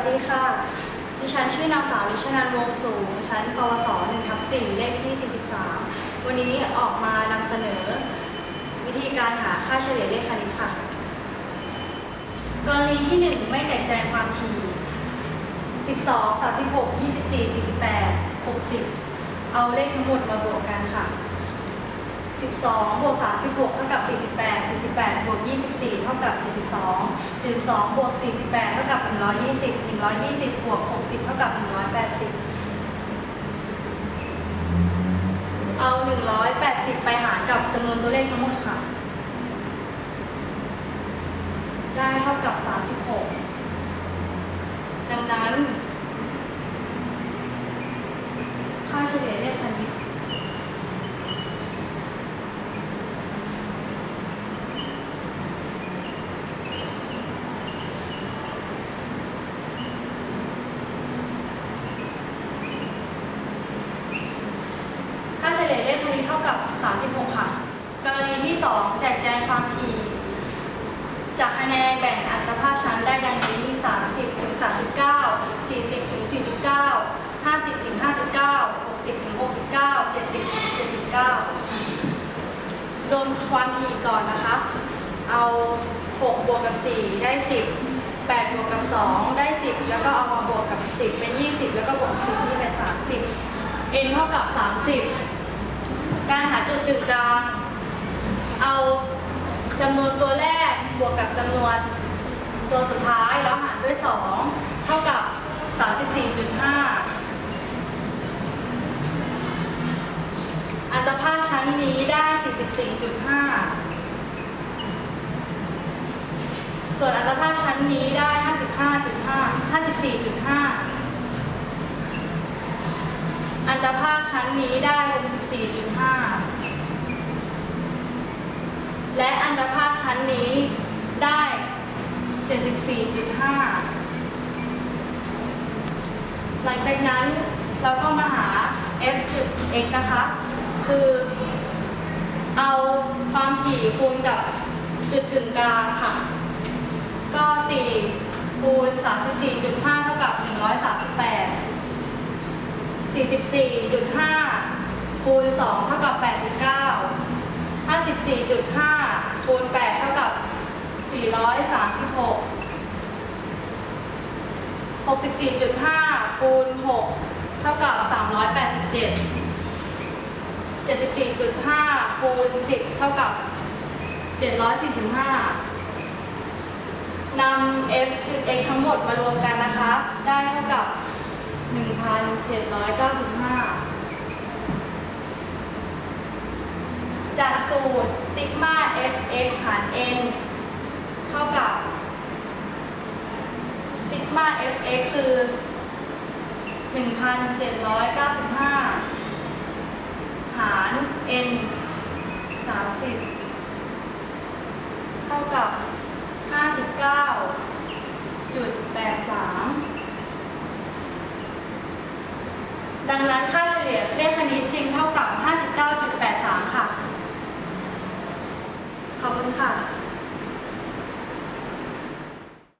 วัสดีค่ะ ดิฉันชื่อนางสาวนิชนันท์วงศ์สูง ชั้นปวส1ทับ4เลขที่ 43 วันนี้ออกมานำเสนอ วิธีการหาค่าเฉลี่ยเลขคณิตค่ะ กรณีที่ 1 ไม่แจกแจงความถี่ 12 36 24 48 60 เอาเลขทั้งหมดมาบวกกันค่ะ 12บวก36 เท่ากับ 48 48 บวก 24 เท่ากับ 72 72 บวก 48 เท่ากับ 120 120 บวก 60 เท่ากับ 180 เอา 180 ไปหารกับจำนวนตัวเลขทั้งหมดค่ะ ได้เท่ากับ 36 ดังนั้น ค่าเฉลี่ยเลขคณิต ค่าเฉลี่ยเลขคณิตเท่า กับ 36 ค่ะ กรณีที่ 2 แจกแจงความถี่จากคะแนนแบ่งอัตภาคชั้นได้ดังนี้ 30ถึง39 40ถึง49 50ถึง59 60ถึง69 70ถึง79รวมความถี่ก่อนนะคะ เอา 6 บวกกับ 4 ได้ 10 8 บวกกับ 2 ได้ 10 แล้วก็เอามาบวกกับ 10 เป็น 20 แล้วก็บวก 10 นี่เป็น 30 n เท่ากับ 30 การหาจุดกึ่งกลาง เอาจำนวนตัวแรกบวกกับจำนวนตัวสุดท้ายแล้วหารด้วย 2 เท่ากับ 34.5 อัตภาคชั้นนี้ได้ 44.5 ส่วนอัตภาคชั้นนี้ได้ 55.5 54.5 อัตภาค ชั้นนี้ได้ 64.5 และอัตภาคชั้นนี้ได้ 74.5 หลังจากนั้นเราก็มาหา f จุด x นะคะ คือเอาความถี่คูณกับจุดกึ่งกลางค่ะ ก็ 4 คูณ 34.5 เท่ากับ 138 44.5คูณ2เท่ากับ 89 54.5คูณ8เท่ากับ 436 64.5คูณ6เท่ากับ 387 74.5คูณ10 เท่ากับ 745นำ f จุด x ทั้งหมดมารวมกันนะคะ ได้ 795 จากสูตรซิกมา fx หาร n เท่ากับซิกมา fx คือ 1,795 หาร n 30 เท่ากับ 59.83 ดังนั้นค่าเฉลี่ยเลขคณิตจริงเท่ากับ 59.8